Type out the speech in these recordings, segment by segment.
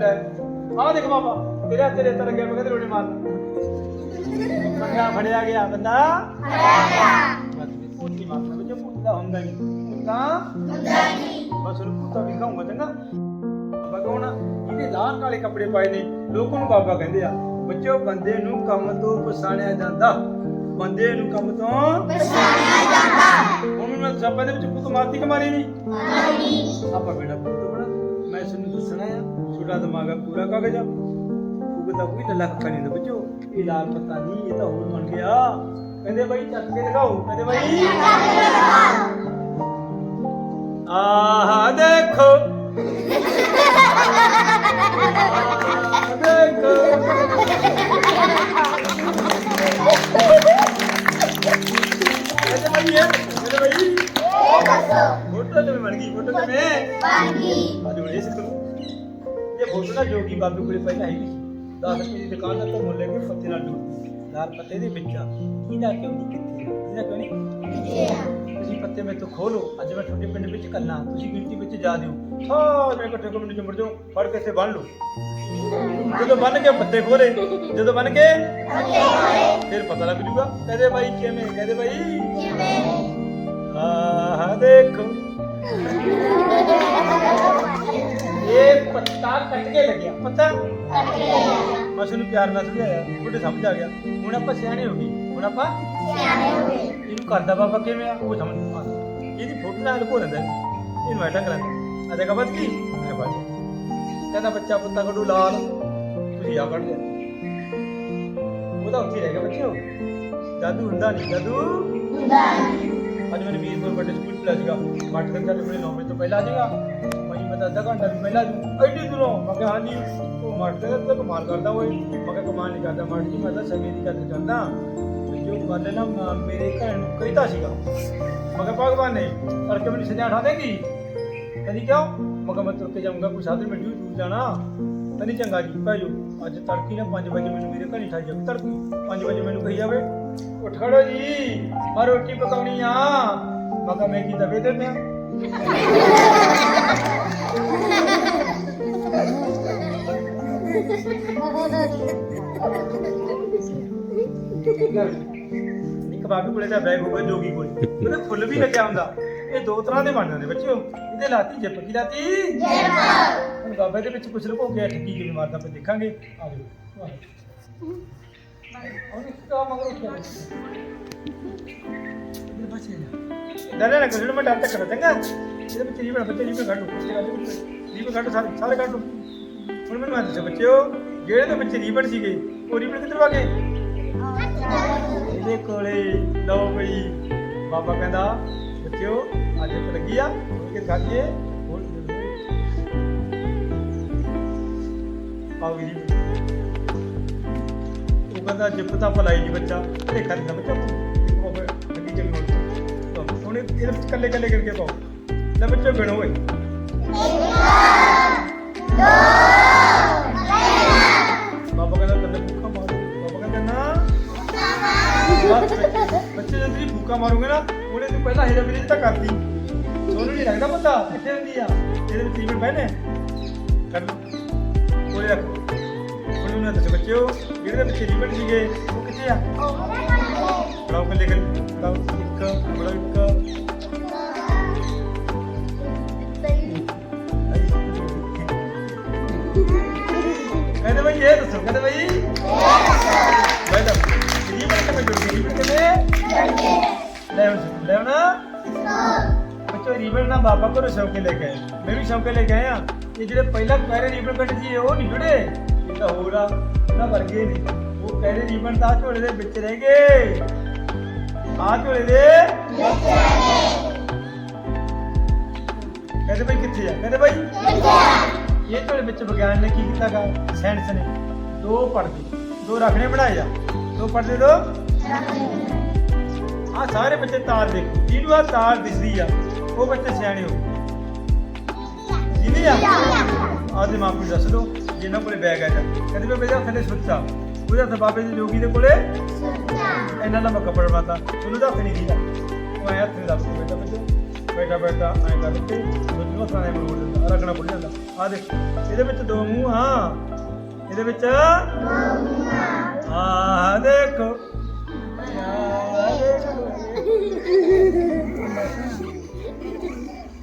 ਲੈ ਆਹ ਦੇਖ ਬਾਬਾ ਤੇਰੇ ਹੱਥ ਤੇਰੇ ਤਰ ਗਿਆ ਮੈਂ ਕਹਿੰਦੇ ਰੋੜੇ ਮਾਰ ਬੰਦਾ ਫੜਿਆ ਗਿਆ ਬੰਦਾ। ਫੜਿਆ ਗਿਆ ਬਸ ਪੋਤੀ ਮਾਰਨਾ ਵਿੱਚ ਪੁੱਤਦਾ ਹੁੰਦਾ ਨਹੀਂ। ਤਾਂ ਹੁੰਦਾ ਨਹੀਂ। ਬਸ ਉਹਨੂੰ ਪੁੱਤਾ ਵੀ ਖਾਊਂਗਾ ਚੰਗਾ। ਬਗਾਉਣਾ ਇਹਦੇ ਲਾਲ ਕਾਲੇ ਕੱਪੜੇ ਪਾਏ ਨੇ ਲੋਕਾਂ ਨੂੰ ਬਾਬਾ ਕਹਿੰਦੇ ਆ ਬੱਚੋ ਬੰਦੇ ਨੂੰ ਕੰਮ ਤੋਂ ਪਛਾਣਿਆ ਜਾਂਦਾ। ਬੰਦੇ ਨੂੰ ਕੰਮ ਤੋਂ ਪਛਾਣਿਆ ਜਾਂਦਾ। ਉਹਨੂੰ ਮੈਂ ਸਭਾ ਦੇ ਵਿੱਚ ਪੁੱਤ ਮਾਰਤੀ ਕਿ ਮਾਰੀ ਨਹੀਂ ਮਾਰੀ ਆਪਾਂ ਬੇੜਾ ਪੁੱਤ ਬਣਾ ਮੈਂ ਤੁਹਾਨੂੰ ਦੱਸਣਾ ਆ। ਛੋਟਾ ਦਿਮਾਗ ਆ ਪੂਰਾ ਕਾਗਜ਼ ਆ ਤਾਂ ਕੋਈ ਲੱਖ ਨਹੀਂ ਦਾ ਬੱਚੋ ਇਹ ਲਾਲ ਪੱਤਾ ਨਹੀਂ ਇਹ ਤਾਂ ਹੋਰ ਬਣ ਗਿਆ। ਕਹਿੰਦੇ ਬਾਈ ਚੱਕ ਕੇ ਦਿਖਾਓ। ਕਹਿੰਦੇ ਬਾਈ ਆਹ ਦੇਖੋ। ਆਹ ਦੇਖੋ। ਕਹਿੰਦੇ ਬਾਈ ਇਹ ਕਹਿੰਦੇ ਬਾਈ। ਫੋਟੋ ਤੇ ਬਣ ਗਈ ਇਹ ਫੋਟੋ ਨਾ ਜੋਗੀ ਬਾਬੇ ਕੋਲੇ ਪਹਿਲਾਂ ਹੈਗੀ ਸੀ 10 ਰੁਪਏ ਦੀ ਦੁਕਾਨ ਦਾ ਤੋਂ ਮੁੱਲ ਕੇ ਪੱਤੇ ਨਾਲ ਜੋੜ ਲਾਲ ਪੱਤੇ ਦੇ ਵਿੱਚ ਇਹਦਾ ਕਿਉਂ ਨਹੀਂ ਕਿੱਥੇ? ਇਹਦਾ ਕਿਉਂ ਨਹੀਂ? ਤੁਸੀਂ ਪੱਤੇ ਮੇਰੇ ਤੋਂ ਖੋਲੋ। ਅੱਜ ਮੈਂ ਤੁਹਾਡੇ ਪਿੰਡ ਵਿੱਚ ਕੱਲਾ ਤੁਸੀਂ ਗਿਣਤੀ ਵਿੱਚ ਜਾ ਦਿਓ ਇਕੱਠੇ ਕਮੇਟੀ ਚ ਮੁੜ ਜਾਓ। ਫੜ ਕੇ ਇੱਥੇ ਬੰਨ ਲਓ। ਜਦੋਂ ਬੰਨ ਕੇ ਪੱਤੇ ਖੋਲੇ ਜਦੋਂ ਬੰਨ ਕੇ ਫਿਰ ਪਤਾ ਲੱਗ ਜੂਗਾ। ਕਹਦੇ ਬਾਈ ਕਿਵੇਂ? ਕਹਦੇ ਬਾਈ? ਆਹ ਦੇਖੋ। ਇਹ ਪੱਤਾ। ਕੱਟ ਕੇ ਲੱਗਿਆ ਪੱਤਾ ਬਸ ਉਹਨੂੰ ਪਿਆਰ ਨਾਲ ਸਮਝਾਇਆ ਉਹਦੇ ਸਮਝ ਆ ਗਿਆ। ਹੁਣ ਆਪਾਂ ਸਿਆਣੇ ਹੋ ਗਏ। ਹੁਣ ਆਪਾਂ ਇਹਨੂੰ ਕਰਦਾ ਬਾਬਾ ਕਿਵੇਂ ਆ ਉਹ ਸਮਝ ਆ ਇਹਦੀ ਫੋਟੋ ਨਾਲ ਲੁਕੋ ਲੈਂਦਾ ਇਹਨੂੰ ਐਟਾ ਕਰਾਂਦਾ ਆ ਦੇਖਾ ਬਤ ਕੀ? ਇਹ ਬਾਤ ਕਹਿੰਦਾ ਬੱਚਾ ਪੁੱਤਾ ਕੱਢੂ ਲਾਲ। ਤੁਸੀਂ ਆ ਕੱਢ ਲਿਆ। ਉਹਦਾ ਉੱਥੇ ਰਹਿ ਗਿਆ ਬੱਚਿਓ। ਜਾਦੂ ਹੁੰਦਾ ਨਹੀਂ ਜਾਦੂ ਅੱਜ ਮੈਨੂੰ ਵੀਰਪੁਰ ਵੱਡੇ ਸਕੂਲ ਚ ਸੀਗਾ। ਮੱਠ ਦੇ ਚੱਲ ਮੇਰੇ 9 ਵਜੇ ਤੋਂ ਪਹਿਲਾਂ ਆ ਜਾਏਗਾ ਮੈਂ ਮੈਂ ਤਾਂ ਅੱਧਾ ਘੰਟਾ ਵੀ ਪਹਿਲਾਂ ਜੂ ਐਡੀ ਦੂਰੋਂ ਮੈਂ ਕਿਹਾ, ਹਾਂਜੀ, ਉਹ ਮੱਠ ਦੇ ਕਮਾਲ ਕਰਦਾ ਓਏ। ਮੈਂ ਕਿਹਾ, ਕਮਾਲ ਨਹੀਂ ਕਰਦਾ ਮੱਠ ਜੀ, ਮੈਂ ਤਾਂ ਸਮੇਂ ਦੀ ਕਦਰ ਕਰਦਾ। ਜੋ ਗੱਲ ਨਾ ਮੇਰੇ ਘਰ ਨੂੰ ਕਹਿਤਾ ਸੀਗਾ। ਮੈਂ ਕਿਹਾ, ਭਗਵਾਨ ਨੇ ਤੜਕੇ ਮੈਨੂੰ ਸਜਾ ਉਠਾ ਦੇਗੀ। ਕਹਿੰਦੀ, ਕਿਉਂ? ਮੈਂ ਕਿਹਾ, ਮੈਂ ਤੁਰ ਕੇ ਜਾਊਂਗਾ, ਕੋਈ ਸਾਧਨ ਮਿਲ ਜੂ ਦੂਰ ਜਾਣਾ। ਕਹਿੰਦੀ, ਚੰਗਾ ਜੀ ਭਾਈਓ ਅੱਜ ਤੜਕੀ ਨਾ 5 ਵਜੇ ਮੈਨੂੰ ਮੇਰੇ ਘਰ ਹੀ ਠਾਈ ਜਾਵੇ ਤੜਕੀ 5 ਵਜੇ ਮੈਨੂੰ ਕਹੀ ਜਾਵੇ। ਉੱਠ ਖੜੋ ਜੀ, ਮੈਂ ਰੋਟੀ ਪਕਾਉਣੀ ਆ। ਮੈਂ ਕਿਹਾ ਮੈਂ ਕੀ ਦਵੇ ਤੇ ਪਿਆ ਇੱਕ ਬਾਬੇ ਕੋਲੇ ਦਾ ਬੈਗ ਹੋਊਗਾ, ਜੋਗੀ ਕੋਲੇ। ਉਹਦੇ ਫੁੱਲ ਵੀ ਲੱਗਿਆ ਹੁੰਦਾ। ਇਹ ਦੋ ਤਰ੍ਹਾਂ ਦੇ ਬਣਦੇ ਨੇ ਬੱਚਿਓ। ਇਹਦੇ ਲਾਤੀ, ਜਿੱਪ ਕੀ ਲਾਤੀ? ਜਿੱਪ ਬਾਬੇ ਦੇ ਵਿੱਚ ਕੁਛ ਲੁਕੋ ਕੇ ਠੱਗੀ ਕਿਵੇਂ ਮਾਰਦਾ ਆਪਾਂ ਦੇਖਾਂਗੇ। ਆ ਜਾਓ। ਡਰੇ ਨਾ ਕੋਈ ਮੈਂ ਡਰ ਤੱਕ ਚੰਗਾ। ਇਹਦੇ ਵਿੱਚ ਰੀਬਨ ਬੱਚੇ ਰੀਬਨ ਕੱਢੋ ਰੀਬਨ ਕੱਢੋ ਸਾਰੇ ਸਾਰੇ ਕੱਢੋ ਹੁਣ ਮੈਨੂੰ ਆ ਦੱਸੋ ਬੱਚਿਓ। ਜਿਹੜੇ ਦੇ ਵਿੱਚ ਰੀਬਨ ਸੀਗੇ, ਉਹ ਰੀਬਨ ਕਿੱਧਰ ਆ ਗਏ? ਇਹਦੇ ਕੋਲੇ, ਲਓ ਬਈ, ਬਾਬਾ ਕਹਿੰਦਾ, ਬੱਚਿਓ, ਅੱਜ ਇੱਕ ਲੱਗੀ ਆ ਕਿ ਖਾਈਏ ਹੋਰ ਆਓ ਜੀ ਕਹਿੰਦਾ ਜਿੱਪ ਤਾਂ ਭਲਾਈ ਜੀ ਬੱਚਾ ਇਹ ਖਰੀਦਾ ਬੱਚਾ। ਇੱਕ ਬਾਬਾ ਚੱਲ ਮੋੜ ਹੁਣ ਇਹਦੇ ਵਿੱਚ ਕੱਲੇ ਕੱਲੇ ਕਰਕੇ ਪਾਓ। ਲੈ ਬੱਚੋ ਗਿਣੋ ਓਏ। ਬਾਬਾ ਕਹਿੰਦਾ ਤੰਨੇ ਭੁੱਖਾ ਮਾਰੂ ਬਾਬਾ ਕਹਿੰਦਾ ਨਾ। ਬੱਚੇ- ਜਦ ਤੁਸੀਂ ਭੁੱਖਾ ਮਾਰੋਗੇ ਨਾ, ਉਹਨੇ ਤੂੰ ਪਹਿਲਾਂ ਹੀਰਾ ਵੀਰੇ ਤਾਂ ਕਰਦੀ ਸੋਨੂੰ ਨਹੀਂ ਲੱਗਦਾ ਪਤਾ ਕਿੱਥੇ ਹੁੰਦੀ ਆ? ਇਹਦੇ ਵਿੱਚ ਈਵਨ ਬਹਿਨੇ। ਕਰ। ਲਓ ਕੋਲੇ ਰੱਖ। ਹੁਣ ਉਹਨਾਂ ਦੱਸੋ ਬੱਚਿਓ, ਜਿਹੜੇ ਵਿੱਚ ਈਵਨ ਸੀਗੇ, ਉਹ ਕਿੱਥੇ ਆ? ਬੜਾਓ ਕੱਲੇ ਕੱਲੇ ਬੜਾਓ ਇੱਕ ਬੜਾ ਇੱਕ। ਕਹਿੰਦੇ ਬਈ, ਇਹ ਦੱਸੋ, ਕਹਿੰਦੇ ਬਈ। ਮੈਂ ਤਾਂ ਰੀਬਨ ਕਿਵੇਂ ਜੁੜ ਗਈ ਰੀਬਨ ਕਿਵੇਂ? ਲੈ ਲੈ ਹੁਣ। ਬੱਚੋ ਰੀਬਨ ਨਾ ਬਾਬਾ ਕੋਲ ਸੌਕੇ ਕੇ ਲੈ ਕੇ ਆਏ। ਮੈਂ ਵੀ ਸੌਕੇ ਲੈ ਕੇ ਆਇਆ। ਇਹ ਜਿਹੜੇ ਪਹਿਲਾ ਕਹਿ ਰੀਬਨ ਕੱਟ ਜੀ ਉਹ ਨਹੀਂ ਜੁੜੇ। ਇਹ ਹੋਰ ਆ, ਉਹਨਾਂ ਵਰਗੇ ਨਹੀਂ ਉਹ ਕਹਿ ਰਹੇ ਰੀਬਨ ਝੋਲੇ ਦੇ ਵਿੱਚ ਰਹਿ ਗਏ। ਆ ਝੋਲੇ ਦੇ ਕਹਿੰਦੇ ਬਈ ਕਿੱਥੇ ਆ? ਕਹਿੰਦੇ ਬਈ ਇਹ ਝੋਲੇ ਵਿੱਚ ਵਿਗਿਆਨ ਨੇ ਕੀ ਕੀਤਾਗਾ ਸਾਇੰਸ ਨੇ। ਦੋ ਪਰਦੇ, ਦੋ ਰੱਖਣੇ ਬਣਾਏ ਆ। ਦੋ ਪਰਦੇ ਦੋ। ਆ ਸਾਰੇ ਬੱਚੇ ਤਾਰ ਦੇਖੋ। ਜਿਹਨੂੰ ਆ ਤਾਰ ਦਿਸਦੀ ਆ? ਉਹ ਬੱਚੇ ਸਿਆਣੇ ਹੋ ਜਿਹਨੇ ਆ? ਆਦੇ ਮਾਪੇ ਦੱਸ ਦੋ ਜਿਨ੍ਹਾਂ ਕੋਲੇ ਬੈਗ ਆ ਜਾ ਕਹਿੰਦੇ ਵੀ ਮੇਰਾ ਥੱਲੇ ਸੁੱਚਾ ਉਹਦਾ ਤਾਂ ਬਾਬੇ ਦੇ ਜੋਗੀ ਦੇ ਕੋਲੇ? ਇਹਨਾਂ ਦਾ ਮੈਂ ਕੱਪੜਾ ਪਾਤਾ ਉਹਨੂੰ ਹੱਥ ਨਹੀਂ ਦੀਦਾ। ਉਹ ਐ ਹੱਥ ਨਹੀਂ ਬੇਟਾ ਬੱਚੇ ਬੇਟਾ ਬੇਟਾ, ਐ ਕਰਕੇ ਤੁਹਾਨੂੰ ਇਹਨੂੰ ਖਾਣੇ ਦਿੰਦਾ। ਰੱਖਣਾ ਭੁੱਲ ਜਾਂਦਾ। ਆ ਦੇਖ, ਇਹਦੇ ਵਿੱਚ ਦੋ ਮੂੰਹ ਹਾਂ ਇਹਦੇ ਵਿੱਚ ਆ ਦੇਖੋ। ਆਹ ਦੇਖੋ।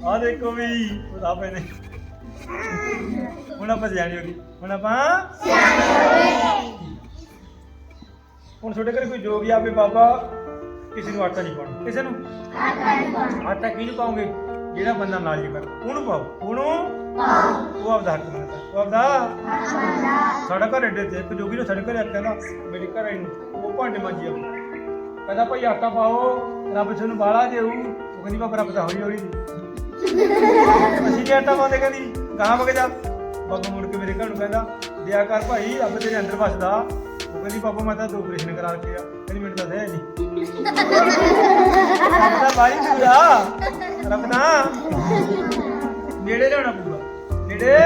ਆ ਦੇਖੋ ਵੀ। ਉਹਦਾ ਪਏ ਹੁਣ ਆਪਾਂ ਸਿਆਣੇ ਹੋ ਗਏ। ਹੁਣ ਆਪਾਂ ਹੁਣ ਤੁਹਾਡੇ ਘਰੇ ਕੋਈ ਜੋਗੀ ਆਵੇ ਬਾਬਾ, ਕਿਸੇ ਨੂੰ ਆਟਾ ਨਹੀਂ ਪਾਉਣਾ। ਕਿਸੇ ਨੂੰ? ਆਟਾ ਕਿਹਨੂੰ ਪਾਉਂਗੇ ਜਿਹੜਾ ਬੰਦਾ ਨਾਲੀ ਕਰ। ਉਹਨੂੰ ਪਾਓ। ਉਹਨੂੰ ਉਹ ਆਪਦਾ ਹੱਕ ਮੰਗਦਾ ਉਹ ਆਪਦਾ ਸਾਡਾ ਘਰ ਏਡੇ ਤੇ ਇੱਕ ਜੋਗੀ ਨੇ ਸਾਡੇ ਘਰੇ ਕਹਿੰਦਾ ਮੇਰੇ ਘਰ ਨੂੰ ਉਹ ਭਾਂਡੇ ਮਾਂਜੀ ਆ ਕਹਿੰਦਾ, ਭਾਈ ਆਟਾ ਪਾਓ, ਰੱਬ ਤੁਹਾਨੂੰ ਬਾਲਾ ਦੇਊ। ਉਹ ਕਹਿੰਦੀ, ਬਾਬਾ, ਰੱਬ ਤਾਂ ਹੌਲੀ ਹੌਲੀ ਦੀ। ਅਸੀਂ ਕੀ ਆਟਾ ਪਾਉਂਦੇ ਕਹਿੰਦੀ ਕਹਾਂ ਮਗ ਜਾ ਬਾਬਾ ਮੁੜ ਕੇ ਮੇਰੇ ਘਰ ਨੂੰ ਕਹਿੰਦਾ, ਦਿਆ ਕਰ ਭਾਈ, ਰੱਬ ਤੇਰੇ ਅੰਦਰ ਵਸਦਾ। ਉਹ ਕਹਿੰਦੀ, ਬਾਬਾ, ਮੈਂ ਤਾਂ ਦੋ ਆਪਰੇਸ਼ਨ ਕਰਾ ਕੇ ਆ, ਕਹਿੰਦੀ, ਮੈਨੂੰ ਤਾਂ ਨਹੀਂ। ਰੱਬ ਦਾ ਬਾਰੀ ਪੂਰਾ। ਰੱਬ ਦਾ। ਨੇੜੇ ਲਿਆਉਣਾ ਪੂਰਾ। ਨੇੜੇ।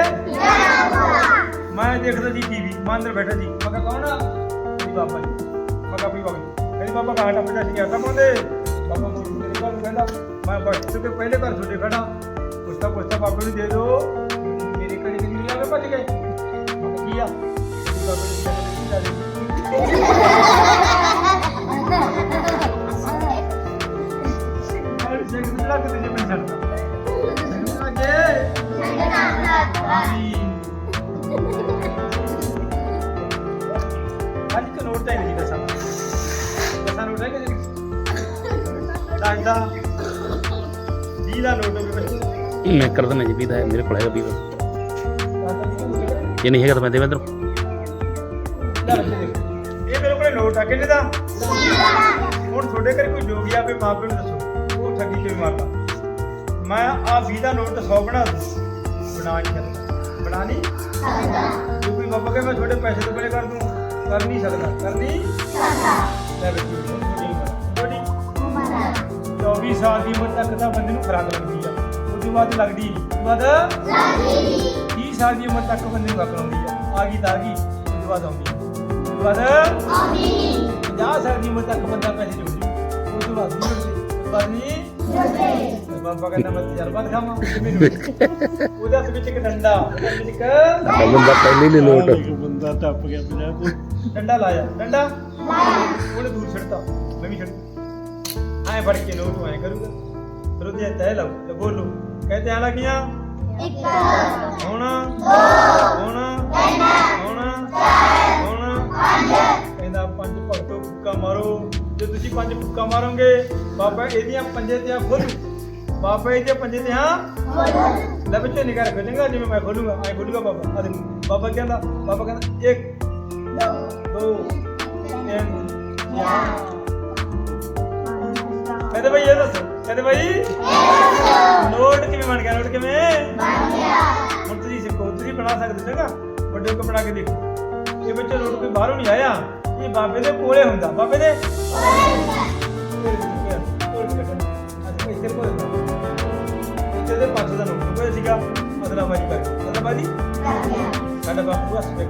ਮੈਂ ਦੇਖਦਾ ਜੀ ਟੀਵੀ ਮੈਂ ਅੰਦਰ ਬੈਠਾ ਜੀ। ਮੈਂ ਕਿਹਾ, ਕੌਣ ਆ? ਕਹਿੰਦੀ, ਬਾਬਾ ਜੀ। ਮੈਂ ਕਿਹਾ ਵੀ ਬਾਬਾ ਜੀ। ਕਹਿੰਦੀ, ਬਾਬਾ ਕਹਾਂ ਟੱਪਦਾ ਸੀ ਆਟਾ ਪਾਉਂਦੇ ਬਾਬਾ ਮੁੜ ਕੇ ਮੇਰੇ ਘਰ ਨੂੰ ਕਹਿੰਦਾ, ਮੈਂ ਬਸ, ਤੇ ਪਹਿਲੇ ਘਰ ਤੁਹਾਡੇ ਖੜਾ। ਪੁੱਛਤਾ ਪੁੱਛਦਾ ਬਾਬੇ ਨੂੰ ਦੇ ਦੋ ਭੱਜ ਗਏ। ਮੈਂ ਕਿਹਾ ਕੀ ਆ? ਕਹਿੰਦੀ ਜੇ ਮੈਂ ਛੱਡਦਾ ਸਿੰਘ ਅੱਗੇ ਅੱਜ ਨੋਟ ਤਾਂ ਨਹੀਂ ਦੱਸਾਂ। ਦੱਸਾਂ ਨੋਟ ਹੈ ਕਿ ਨਹੀਂ ਦਾ। 20 ਦਾ ਨੋਟ ਹੋਵੇ ਬੱਚੇ ਮੈਂ ਕਰ ਦਿੰਦਾ ਜੀ, ਵੀਹ ਦਾ ਮੇਰੇ ਕੋਲ ਹੈਗਾ ਵੀਹ ਦਾ ਦਸ ਦਾ। ਜੇ ਨਹੀਂ ਹੈਗਾ ਤਾਂ ਮੈਂ ਦੇਵਾਂ ਦੇਖ। ਇਹ ਮੇਰੇ ਕੋਲੇ ਨੋਟ ਆ ਕਿੰਨੇ ਦਾ? ਹੁਣ ਤੁਹਾਡੇ ਘਰੇ ਕੋਈ ਜੋਗੀ ਆਵੇ ਮਾਪੇ ਨੂੰ ਦੱਸੋ। ਉਹ ਠੱਗੀ ਕਿਵੇਂ ਮਾਰਦਾ? ਮੈਂ ਆ 20 ਦਾ ਨੋਟ 100 ਬਣਾ ਦੂੰ। ਬਣਾ ਨਹੀਂ ਸਕਦਾ। ਬਣਾ ਨਹੀਂ? ਜੇ ਕੋਈ ਬਾਬਾ ਕਹੇ ਮੈਂ ਤੁਹਾਡੇ ਪੈਸੇ ਤੋਂ ਪਹਿਲੇ ਕਰ ਦੂੰ। ਕਰ ਨਹੀਂ ਸਕਦਾ। ਕਰ ਨਹੀਂ? ਲੈ ਬੱਚੀ ਤੁਹਾਡੀ 24 ਸਾਲ ਦੀ ਉਮਰ ਤੱਕ ਤਾਂ ਬੰਦੇ ਨੂੰ ਖਰਾਕ ਲੱਗਦੀ ਆ। ਉਸ ਤੋਂ ਬਾਅਦ ਲੱਗਦੀ ਨਹੀਂ ਬਾਅਦ 30 ਸਾਲ ਦੀ ਉਮਰ ਤੱਕ ਬੰਦੇ ਨੂੰ ਅਕਲ ਆਉਂਦੀ ਆ। ਆ ਗਈ ਤਾਂ ਆ ਗਈ ਉਸ ਬਾਅਦ ਆਉਂਦੀ ਆ। ਉਸ ਤੋਂ ਬਾਅਦ 50 ਸਾਲ ਦੀ ਉਮਰ ਤੱਕ ਬੰਦਾ ਪੈਸੇ ਜੋੜ ਜੂ ਉਸ ਤੋਂ ਬਾਅਦ ਨਹੀਂ ਜੁੜਦੇ ਬਾਅਦ ਨਹੀਂ ਬਾਬਾ ਕਹਿੰਦਾ ਮੈਂ ਤਜਰਬਾ ਦਿਖਾਵਾਂ ਕਿਵੇਂ ਜੁੜਦੇ ਉਹਦੇ ਹੱਥ ਵਿੱਚ ਇੱਕ ਡੰਡਾ ਉਹਦੇ ਹੱਥ ਵਿੱਚ ਇੱਕ ਬੰਦਾ ਪਹਿਲੇ ਹੀ ਲੋਟ। ਬੰਦਾ ਟੱਪ ਗਿਆ ਪੰਜਾਹ ਤੋਂ ਡੰਡਾ ਲਾਇਆ ਡੰਡਾ? ਉਹਨੇ ਦੂਰ ਛੱਡਤਾ। ਮੈਂ ਵੀ ਛੱਡ ਐ ਫੜ ਕੇ ਨੋਟ ਐ ਕਰੂਗਾ। ਫਿਰ ਉਹਦੇ ਤੈ ਲਾਓ ਤੇ ਬੋਲੋ ਕਹਿੰਦੇ ਆ? ਲੱਗੀਆਂ ਹੁਣ ਹੁਣ ਹੁਣ ਹੁਣ। ਕਹਿੰਦਾ ਪੰਜ ਭਗਤੋ ਫੁੱਕਾ ਮਾਰੋ। ਜੇ ਤੁਸੀਂ ਪੰਜ ਫੁੱਕਾ ਮਾਰੋਗੇ ਬਾਬਾ ਇਹਦੀਆਂ ਪੰਜੇ ਤੇ ਖੋਲੂ। ਬਾਬਾ ਇਹਦੇ ਪੰਜੇ ਤੇ ਹਾਂ ਲੈ ਬੱਚੇ ਨਿਗਾਹ ਰੱਖੋ ਚੰਗਾ ਜਿਵੇਂ ਮੈਂ ਖੋਲੂਗਾ ਐ ਖੋਲੂਗਾ ਬਾਬਾ। ਆ ਦੇਖੋ ਬਾਬਾ ਕਹਿੰਦਾ? ਬਾਬਾ ਕਹਿੰਦਾ ਇੱਕ ਦੋ ਤਿੰਨ ਚਾਰ। ਕਹਿੰਦੇ ਭਾਈ ਇਹ ਦੱਸੋ ਕਹਿੰਦੇ ਭਾਈ ਨੋਟ ਕਿਵੇਂ ਬਣ ਗਿਆ ਨੋਟ ਕਿਵੇਂ? ਬਣਾ ਸਕਦੇ ਚੰਗਾ? ਵੱਡੇ ਕੋ ਬਣਾ ਕੇ ਦੇਖੋ। ਇਹ ਬੱਚਾ ਨੋਟ ਕੋਈ ਬਾਹਰੋਂ ਨਹੀਂ ਆਇਆ। ਇਹ ਬਾਬੇ ਦੇ ਕੋਲੇ ਹੁੰਦਾ। ਬਾਬੇ ਦੇ? ਇੱਥੇ ਕੋਲ ਇੱਥੇ ਦੇ ਪਾਸੇ ਦਾ ਨੋਟ ਕੋਈ ਸੀਗਾ। ਅਦਲਾ ਬਾਜੀ ਕਰਕੇ ਸਾਡਾ ਬਾਪੂ ਹੱਸ ਪੇ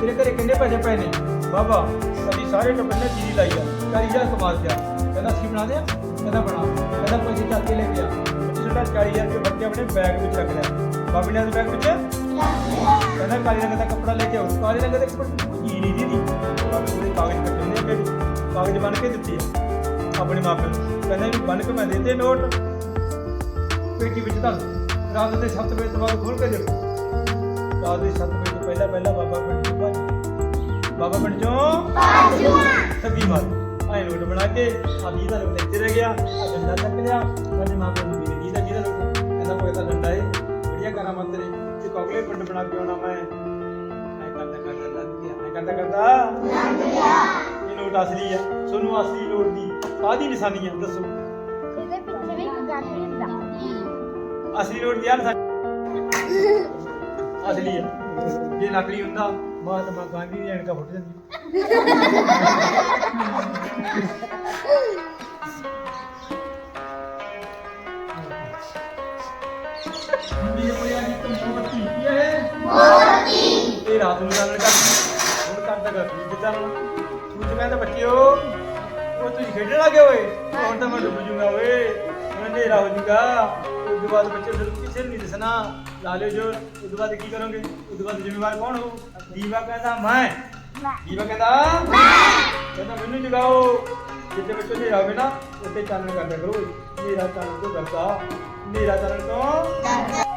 ਤੇਰੇ ਘਰੇ ਕਿੰਨੇ ਪੈਸੇ ਪਏ ਨੇ? ਬਾਬਾ, ਅਸੀਂ ਸਾਰੇ ਟੱਬਰ ਨੇ ਜੀਰੀ ਲਾਈ ਆ। ਚਾਲੀ ਹਜ਼ਾਰ ਕਮਾ ਲਿਆ। ਕਹਿੰਦਾ, ਅਸੀਂ ਬਣਾ ਦਿਆਂ ਕਹਿੰਦਾ, ਬਣਾ। ਕਹਿੰਦਾ ਪੈਸੇ ਚੱਕ ਕੇ ਲੈ ਗਿਆ ਬੱਚੇ ਸਾਡਾ 40000 ਰੁਪਏ ਕੇ ਆਪਣੇ ਬੈਗ ਵਿੱਚ ਰੱਖ ਲਿਆ। ਬਾਬੇ ਨੇ ਬੈਗ ਵਿੱਚ? ਕਹਿੰਦਾ ਕਾਲੇ ਰੰਗ ਦਾ ਕੱਪੜਾ ਲੈ ਕੇ ਆਓ। ਕਾਲੇ ਰੰਗ ਦਾ ਕੱਪੜਾ ਜੀ ਨਹੀਂ ਦੀਦੀ? ਬਾਬੇ ਕੋਲੇ ਕਾਗਜ਼ ਕੱਟੇ ਨੇ ਕਿ ਕਾਗਜ਼ ਬਣ ਕੇ ਦਿੱਤੇ ਆਪਣੇ ਮਾਪੇ ਨੂੰ। ਕਹਿੰਦਾ ਵੀ ਬਣ ਕੇ ਮੈਂ ਦੇ ਦੇ ਨੋਟ। ਪੇਟੀ ਵਿੱਚ ਧਰ ਰਾਤ ਦੇ 7 ਵਜੇ ਤੋਂ ਬਾਅਦ ਖੋਲ ਕੇ ਦੇਖੋ। ਰਾਤ ਦੇ 7 ਵਜੇ ਪਹਿਲਾਂ ਪਹਿਲਾਂ ਬਾਬਾ ਪਿੰਡ ਤੋਂ ਬਾਬਾ ਪਿੰਡ ਚੋਂ ਸੱਗੀ ਮਾਰ ਆਏ ਨੋਟ ਬਣਾ ਕੇ ਆ 20 ਦਾ ਨੋਟ ਇੱਥੇ ਰਹਿ ਗਿਆ ਆ ਡੰਡਾ ਚੱਕ ਲਿਆ ਸਾਡੇ ਮਾਪੇ ਨੂੰ ਵੀ 20 ਦਾ 20 ਦਾ ਨੋਟ ਕਹਿੰਦਾ ਕੋਈ ਤਾਂ ਡੰਡਾ ਏ ਬੜੀਆ ਕਰਾਂ ਮਤ ਤੇਰੇ ਤੇ ਕੋਕਲੇ ਪਿੰਡ ਬਣਾ ਕੇ ਆਉਣਾ ਮੈਂ। ਐ ਕਰਦਾ ਕਰਦਾ ਲੱਗ ਗਿਆ ਐ ਕਰਦਾ ਕਰਦਾ। ਇਹ ਨੋਟ ਅਸਲੀ ਆ ਸੋਨੂੰ ਅਸਲੀ ਨੋਟ ਦੀ ਕਾਹਦੀ ਨਿਸ਼ਾਨੀ ਆ ਦੱਸੋ। ਇਹਦੇ ਪਿੱਛੇ ਵੀ ਇੱਕ ਗੱਲ ਹੁੰਦਾ ਅਸਲੀ ਨੋਟ ਦੀ ਆ ਅਸਲੀ ਆ। ਜੇ ਨਕਲੀ ਹੁੰਦਾ ਮਹਾਤਮਾ ਗਾਂਧੀ ਦੀ ਐਨਕਾਂ ਇਹ? ਰਾਤ ਨੂੰ ਚਾਨਣ ਕਰ ਹੁਣ ਕਰਦਾ ਕਰ ਜਿੱਦਾਂ ਸੂਚ ਕਹਿੰਦਾ ਬੱਚਿਓ ਉਹ ਤੁਸੀਂ ਖੇਡਣ ਲੱਗੇ ਓਏ ਹੁਣ ਤਾਂ ਮੈਂ ਡੁੱਬ ਜੂਗਾ ਓਏ। ਹਨੇਰਾ ਹੋ ਜੂਗਾ ਉਸ ਤੋਂ ਬਾਅਦ ਬੱਚੇ ਫਿਰ ਕਿਸੇ ਨੂੰ ਨਹੀਂ ਦੱਸਣਾ। ਲਾ ਲਿਓ ਜੋਰ। ਉਸ ਤੋਂ ਬਾਅਦ ਕੀ ਕਰੋਗੇ? ਉਸ ਤੋਂ ਬਾਅਦ ਜ਼ਿੰਮੇਵਾਰ ਕੌਣ ਹੋ ਦੀਵਾ ਕਹਿੰਦਾ ਮੈਂ। ਦੀਵਾ ਕਹਿੰਦਾ ਕਹਿੰਦਾ ਮੈਨੂੰ ਜਗਾਓ। ਜਿੱਥੇ ਬੱਚੇ ਹਨੇਰਾ ਹੋਵੇ ਨਾ ਉੱਥੇ ਚਾਨਣ ਕਰਦਿਆ ਕਰੋ। ਹਨੇਰਾ ਚਾਨਣ ਤੋਂ ਡਰਦਾ। ਹਨੇਰਾ ਚਾਨਣ ਤੋਂ